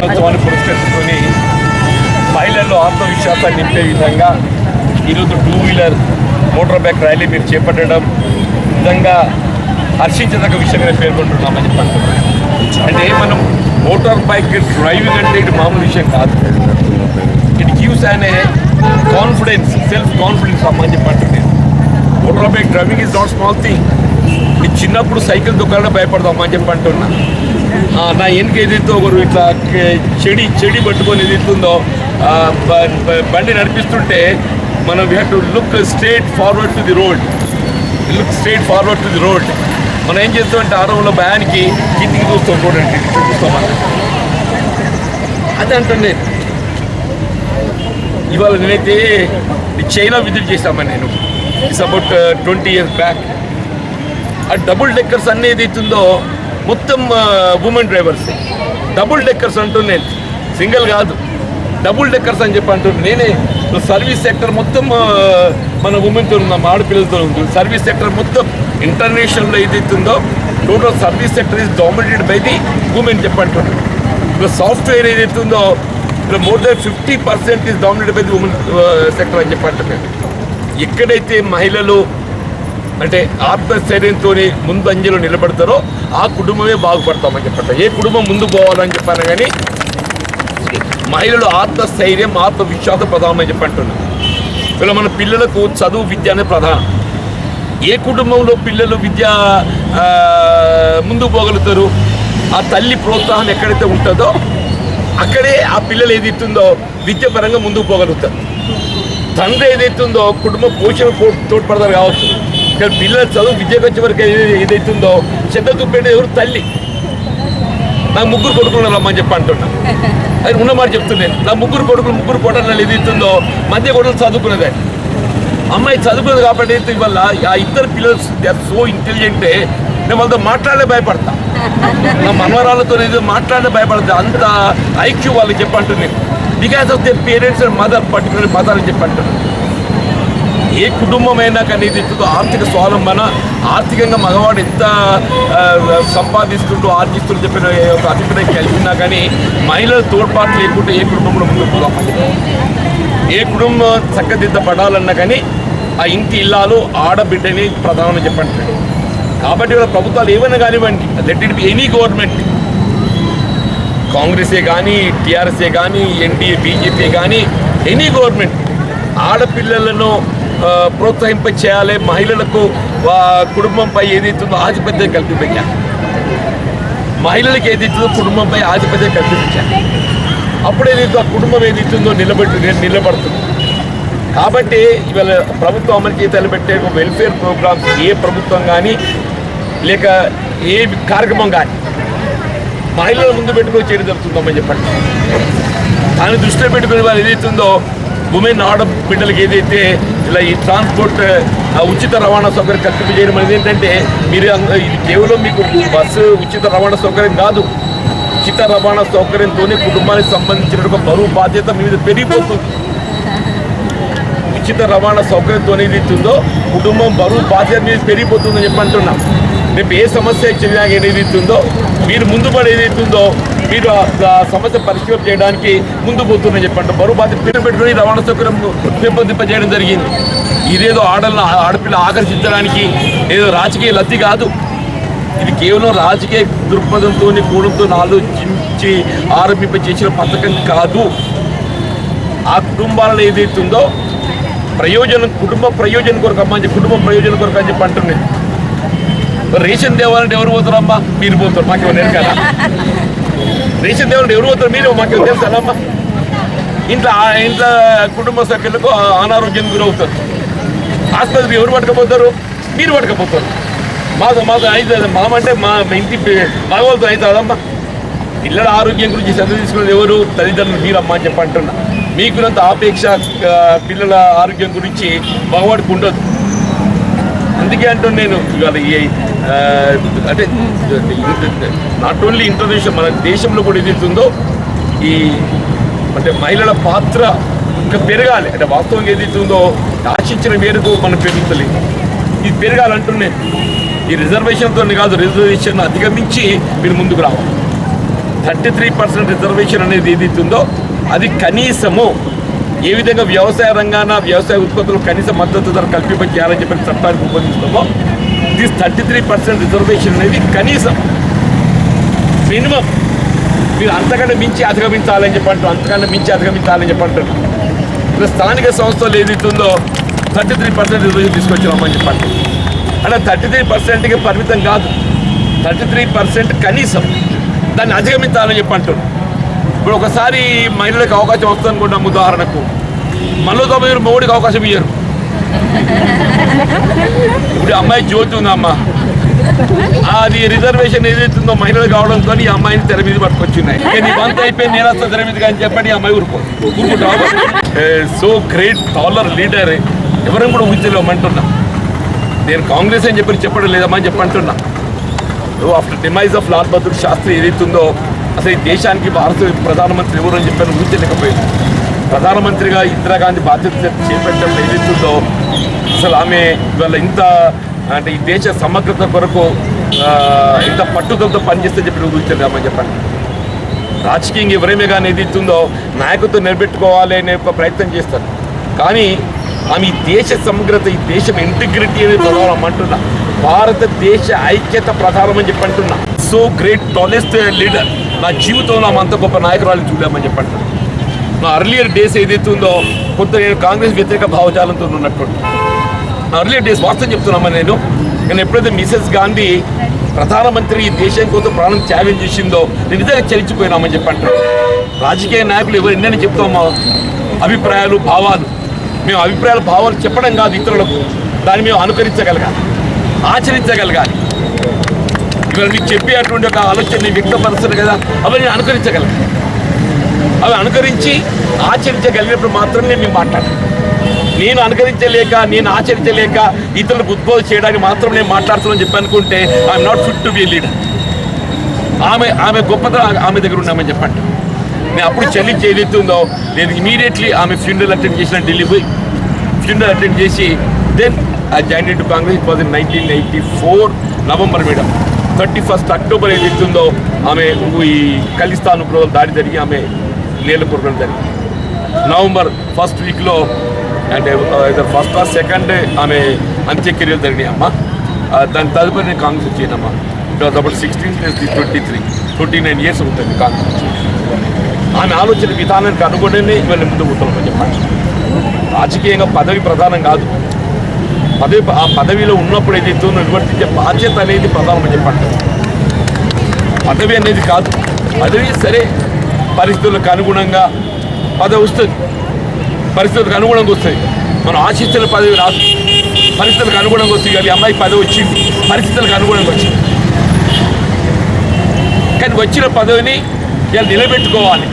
దినోత్సవాన్ని పురస్కరించుకొని మహిళల్లో ఆత్మవిశ్వాసాన్ని నింపే విధంగా ఈరోజు two wheeler motor bike rally మీరు చేపట్టడం నిజంగా హర్షించదగ్గ విషయంగా పేర్కొంటున్నామని చెప్పండి అంటే మనం మోటార్ బైక్ డ్రైవింగ్ అంటే ఇది మామూలు విషయం కాదు. ఇట్ గివ్స్ అనే కాన్ఫిడెన్స్ సెల్ఫ్ కాన్ఫిడెన్స్ అమ్మని చెప్పి motor bike driving is not small thing. చిన్నప్పుడు సైకిల్ దొక్కాలంటే భయపడదాం అని చెప్పి అంటున్నా నా వెనుక ఏదైతే ఒకరు ఇట్లా చెడి చెడి పట్టుకొని ఏదైతుందో బండి నడిపిస్తుంటే మనం we have to look straight forward to the road look straight forward to the road మనం ఏం చేస్తామంటే ఆరంలో భయానికి కిందికి చూస్తాం చూడండి ఇట్లా చూస్తాం మనం అదే అంటాను నేను ఇవాళ నేనైతే చైనా విజిట్ చేశామని నేను. It's about twenty years back ఆ డబుల్ డెక్కర్స్ అన్ని ఏదైతుందో మొత్తం ఉమెన్ డ్రైవర్స్ డబుల్ డెక్కర్స్ అంటూ నేను. సింగిల్ కాదు. డబుల్ డెక్కర్స్ అని చెప్పి అంటున్నాను నేనే సర్వీస్ సెక్టర్ మొత్తం మన ఉమెన్తో ఉన్నాం ఆడపిల్లలతో ఉంది సర్వీస్ సెక్టర్ మొత్తం ఇంటర్నేషనల్లో ఏదైతుందో total service sector is dominated by the women చెప్పంటున్నాను ఇప్పుడు సాఫ్ట్వేర్ ఏదైతుందో ఇక్కడ more than fifty percent is dominated by the women sector అని చెప్పి అంటున్నాను ఎక్కడైతే మహిళలు అంటే ఆత్మస్థైర్యంతో ముందంజలో నిలబడతారో ఆ కుటుంబమే బాగుపడతామని చెప్పట ఏ కుటుంబం ముందు పోవాలని చెప్పాను కానీ మహిళలు ఆత్మస్థైర్యం ఆత్మవిశ్వాసం ప్రధానమని చెప్పంటున్నాను ఇలా మన పిల్లలకు చదువు విద్య అనేది ప్రధానం. ఏ కుటుంబంలో పిల్లలు విద్య ముందు పోగలుగుతారు? ఆ తల్లి ప్రోత్సాహం ఎక్కడైతే ఉంటుందో అక్కడే ఆ పిల్లలు ఏదైతుందో విద్య పరంగా ముందుకు పోగలుగుతారు. తండ్రి ఏదైతుందో కుటుంబ పోషణ తోడ్పడతారు కావచ్చు. ఇక్కడ పిల్లల చదువు విద్యకు వచ్చే వరకు ఏది- ఏదైతుందో చెత్త తుప్పేది ఎవరు తల్లి. నాకు ముగ్గురు కొడుకులు రమ్మని చెప్పి అంటున్నా. అది ఉన్నమాట చెప్తున్నాను నా ముగ్గురు కొడుకులు ముగ్గురు కొట్టలు ఏదైతుందో మధ్య కొడుకులు చదువుకునేదే అమ్మాయి చదువుకున్నది కాబట్టి అయితే ఇవాళ ఆ ఇద్దరు పిల్లలు దే ఆర్ సో ఇంటెలిజెంటే నేను వాళ్ళతో మాట్లాడే భయపడతా. నా మనవరాలతో ఏదో మాట్లాడే భయపడతా. అంత ఐక్యూ వాళ్ళకి చెప్పంటున్నాను because of the parents and mother particular mother అని చెప్పంటున్నాను ఏ కుటుంబమైనా కానీ ఇది ఇస్తుందో ఆర్థిక స్వావలంబన ఆర్థికంగా మగవాడు ఎంత సంపాదిస్తుంటూ ఆర్జిస్తుంటూ చెప్పిన ఒక అభిప్రాయం కలిగినా కానీ మహిళల తోడ్పాటు లేకుండా ఏ కుటుంబంలో ముందుకు ఏ కుటుంబం చక్కదిద్దపడాలన్నా కానీ ఆ ఇంటి ఇల్లాలు ఆడబిడ్డని ప్రధానం చెప్పండి. కాబట్టి వాళ్ళ ప్రభుత్వాలు ఏమైనా కానివ్వండి let it be any government. కాంగ్రెసే కానీ టీఆర్ఎస్ఏ కానీ ఎన్డీఏ బీజేపీ కానీ ఎనీ గవర్నమెంట్. ఆడపిల్లలను ప్రోత్సహింప చేయాలి మహిళలకు కుటుంబంపై ఏదైతుందో ఆధిపత్యం కల్పించాలి మహిళలకు ఏదైతుందో కుటుంబంపై ఆధిపత్యం కల్పించాలి అప్పుడు ఏదైతే ఆ కుటుంబం ఏదైతుందో నిలబెట్టు నిలబడుతుంది. కాబట్టి ఇవాళ ప్రభుత్వం అమలు తలపెట్టే ఒక వెల్ఫేర్ ప్రోగ్రామ్స్ ఏ ప్రభుత్వం కానీ లేక ఏ కార్యక్రమం కానీ మహిళల ముందు పెట్టుకుని చేయడం జరుగుతుందమ్మని చెప్పండి. దాన్ని దృష్టిలో పెట్టుకుని వాళ్ళు ఏదైతుందో ఉమెన్ ఆడ బిడ్డలకి ఏదైతే ఇలా ఈ ట్రాన్స్పోర్ట్ ఆ, ఉచిత రవాణా సౌకర్యం కల్పింప చేయడం అనేది ఏంటంటే మీరు అంద- ఇది కేవలం మీకు బస్సు ఉచిత రవాణా సౌకర్యం కాదు. ఉచిత రవాణా సౌకర్యంతోనే కుటుంబానికి సంబంధించిన ఒక బరువు బాధ్యత మీద పెరిగిపోతుంది. ఉచిత రవాణా సౌకర్యంతో ఏదైతుందో కుటుంబం బరువు బాధ్యత మీద పెరిగిపోతుందని చెప్పి అంటున్నాం. రేపు ఏ సమస్య వచ్చినా ఏదైతుందో మీరు ముందు పడి ఏదైతుందో మీరు ఆ సమస్య పరిష్కారం చేయడానికి ముందు పోతుందని చెప్పండి. బరువు బాధ్యత పేరు పెట్టుకుని రవాణా సౌకర్యం పెంపొందింపజేయడం జరిగింది ఇదేదో ఆడలను ఆడపిల్ల ఆకర్షించడానికి ఏదో రాజకీయ లబ్ధి కాదు ఇది కేవలం రాజకీయ దృక్పథంతో కూడంతో ఆలోచించి ఆరంభింప చేసిన పథకం కాదు ఆ కుటుంబాలను ఏదైతుందో ప్రయోజనం కుటుంబ ప్రయోజనం కొరకు అమ్మా అని కుటుంబ ప్రయోజనం కొరకు అని చెప్పి అంటున్నాయి రేషన్ దేవాలంటే ఎవరు పోతారమ్మా మీరు పోతారు మాకు కదా రేషన్ దేవుడు ఎవరు పోతారు మీరు మాకు తెలుసానమ్మా ఇంట్లో ఇంట్లో కుటుంబ సభ్యులకు అనారోగ్యం గురవుతారు. ఆసుపత్రికి ఎవరు పట్టుకపోతారు? మీరు పట్టుకపోతారు. మాకు మాకు అవుతుంది మామంటే మా ఇంటి మగవాళ్ళతో అవుతుందమ్మా పిల్లల ఆరోగ్యం గురించి శ్రద్ధ తీసుకునేది ఎవరు? తల్లిదండ్రులు మీరమ్మా అని చెప్పి అంటున్నా. మీకున్నంత ఆపేక్ష పిల్లల ఆరోగ్యం గురించి మగవాడికి ఉండదు అందుకే అంటున్నాను నేను? ఇవాళ ఈ అంటే నాట్ ఓన్లీ ఇంటర్నేషనల్ మన దేశంలో కూడా ఏదైతుందో ఈ అంటే మహిళల పాత్ర ఇంకా పెరగాలి. అంటే వాస్తవంగా ఏదైతుందో ఆశించిన మేరకు మనం పెరుగుతలేదు. ఇది పెరగాలంటున్నాను ఈ రిజర్వేషన్తో కాదు రిజర్వేషన్ అధిగమించి మీరు ముందుకు రావాలి. థర్టీ త్రీ పర్సెంట్ రిజర్వేషన్ అనేది ఏదైతుందో అది కనీసము ఏ విధంగా వ్యవసాయ రంగాన వ్యవసాయ ఉత్పత్తులు కనీస మద్దతు ధర కల్పింప చేయాలని చెప్పి చట్టానికి రూపొందిస్తామో this thirty three percent reservation అనేది కనీసం మినిమం. మీరు అంతకంటే మించి అధిగమించాలని చెప్పంటారు అంతకంటే మించి అధిగమించాలని చెప్పంటారు ఇక్కడ స్థానిక సంస్థలు ఏదైతుందో థర్టీ త్రీ పర్సెంట్ రిజర్వేషన్ తీసుకొచ్చినామని చెప్పండి అంటే థర్టీ త్రీ పర్సెంట్కి పరిమితం కాదు. థర్టీ త్రీ పర్సెంట్ కనీసం దాన్ని అధిగమించాలని చెప్పంటారు ఇప్పుడు ఒకసారి మహిళలకు అవకాశం వస్తుంది అనుకుంటాం ఉదాహరణకు. మళ్ళీ తొంభై మీరు మోడీకి అవకాశం ఇయ్యరు. ఇప్పుడు అమ్మాయి జ్యోతి ఉందమ్మా. అది రిజర్వేషన్ ఏదైతుందో మహిళలు కావడంతో ఈ అమ్మాయిని తెర మీద పట్టుకొచ్చున్నాయి. నీ వంత అయిపోయింది నేను వస్తా తెర మీద అని చెప్పండి ఈ అమ్మాయి ఊరుకో ఊరుకుంటావు? So great taller leader. ఎవరిని కూడా ఊహించలేమంటున్నా నేను కాంగ్రెస్ అని చెప్పి చెప్పడం లేదమ్మా అని చెప్పి అంటున్నా. After demise of Lal Bahadur Shastri ఏదైతుందో అసలు ఈ దేశానికి భారత ప్రధానమంత్రి ఎవరు అని చెప్పని ఊహించలేకపోయింది ప్రధానమంత్రిగా ఇందిరాగాంధీ బాధ్యత చేపట్టడం ఏదైతుందో అసలు ఆమె ఇవాళ ఇంత అంటే ఈ దేశ సమగ్రత కొరకు ఇంత పట్టుదలతో పనిచేస్తే చెప్పి ఊహించలేమని చెప్పండి. రాజకీయంగా ఎవరేమే కానీ ఏదైతుందో నాయకత్వం నిలబెట్టుకోవాలి అనే ఒక ప్రయత్నం చేస్తారు. కానీ ఆమె ఈ దేశ సమగ్రత ఈ దేశం ఇంటిగ్రిటీ అనేది ప్రధానం అంటున్నా. భారతదేశ ఐక్యత ప్రధానం అని చెప్పి అంటున్నా. So great tallest leader. నా జీవితంలో అంత గొప్ప నాయకురాలు చూడామని చెప్పంటున్నా నా అర్లియర్ డేస్ ఏదైతే ఉందో కొంత నేను కాంగ్రెస్ వ్యతిరేక భావజాలంతో ఉన్నట్టు నా అర్లియర్ డేస్ వాస్తవం చెప్తున్నామని నేను. నేను ఎప్పుడైతే మిసెస్ గాంధీ ప్రధానమంత్రి ఈ దేశం కోసం ప్రాణం త్యాగం చేసిందో నేను నిజంగా చలించిపోయినామని చెప్పంటారు రాజకీయ నాయకులు ఎవరు ఎన్నైనా చెప్తామో? అభిప్రాయాలు భావాలు. మేము అభిప్రాయాలు భావాలు చెప్పడం కాదు ఇతరులకు. దాన్ని మేము అనుకరించగలగాలి. ఆచరించగలగాలి. ఇవాళ మీకు అటువంటి ఒక ఆలోచన వ్యక్తపరచరు కదా అవన్నీ అనుకరించగలం అవి అనుకరించి ఆచరించగలిగినప్పుడు మాత్రమే మేము మాట్లాడాలి నేను అనుకరించలేక నేను ఆచరించలేక ఇతరులకు ఉద్బోధ చేయడానికి మాత్రం నేను మాట్లాడుతున్నాను చెప్పి అనుకుంటే I'm not fit to be leader ఆమె ఆమె గొప్పతనం ఆమె దగ్గర ఉన్నామని చెప్పండి. నేను అప్పుడు చెల్లించి ఏదైతే ఉందో నేను ఇమీడియట్లీ ఆమె ఫ్యూనరల్ అటెండ్ చేసిన ఢిల్లీ పోయి ఫ్యూనరల్ అటెండ్ చేసి then I join to Congress it was in nineteen ninety four November madam thirty first October ఏదైతే ఉందో ఆమె ఈ ఖలిస్తాన్ ఉగ్రవాదులు దాడి జరిగి ఆమె నీళ్ళ జరిగింది. నవంబర్ ఫస్ట్ వీక్లో అంటే ఫస్ట్ ఆ సెకండ్ ఆమె అంత్యక్రియలు జరిగినాయి అమ్మ. దాని తదుపరి నేను Congress వచ్చానమ్మా it was about sixteen plus the twenty three. Twenty nine years ఉంటుంది కాంగ్రెస్ ఆమె ఆలోచన విధానానికి అనుగుణనే ఇవాళ ముందు పోతున్నామని చెప్పండి రాజకీయంగా పదవి ప్రధానం కాదు. పదవి ఆ పదవిలో ఉన్నప్పుడు ఏదైతే నిర్వర్తించే బాధ్యత అనేది ప్రధానమని చెప్పండి. పదవి అనేది కాదు. పదవి సరే పరిస్థితులకు అనుగుణంగా పదవి వస్తుంది. పరిస్థితులకు అనుగుణంగా వస్తుంది. మనం ఆశిస్తున్న పదవి రాదు. పరిస్థితులకు అనుగుణంగా వస్తుంది కానీ అమ్మాయి పదవి వచ్చింది. పరిస్థితులకు అనుగుణంగా వచ్చింది. కానీ వచ్చిన పదవిని ఇలా నిలబెట్టుకోవాలి.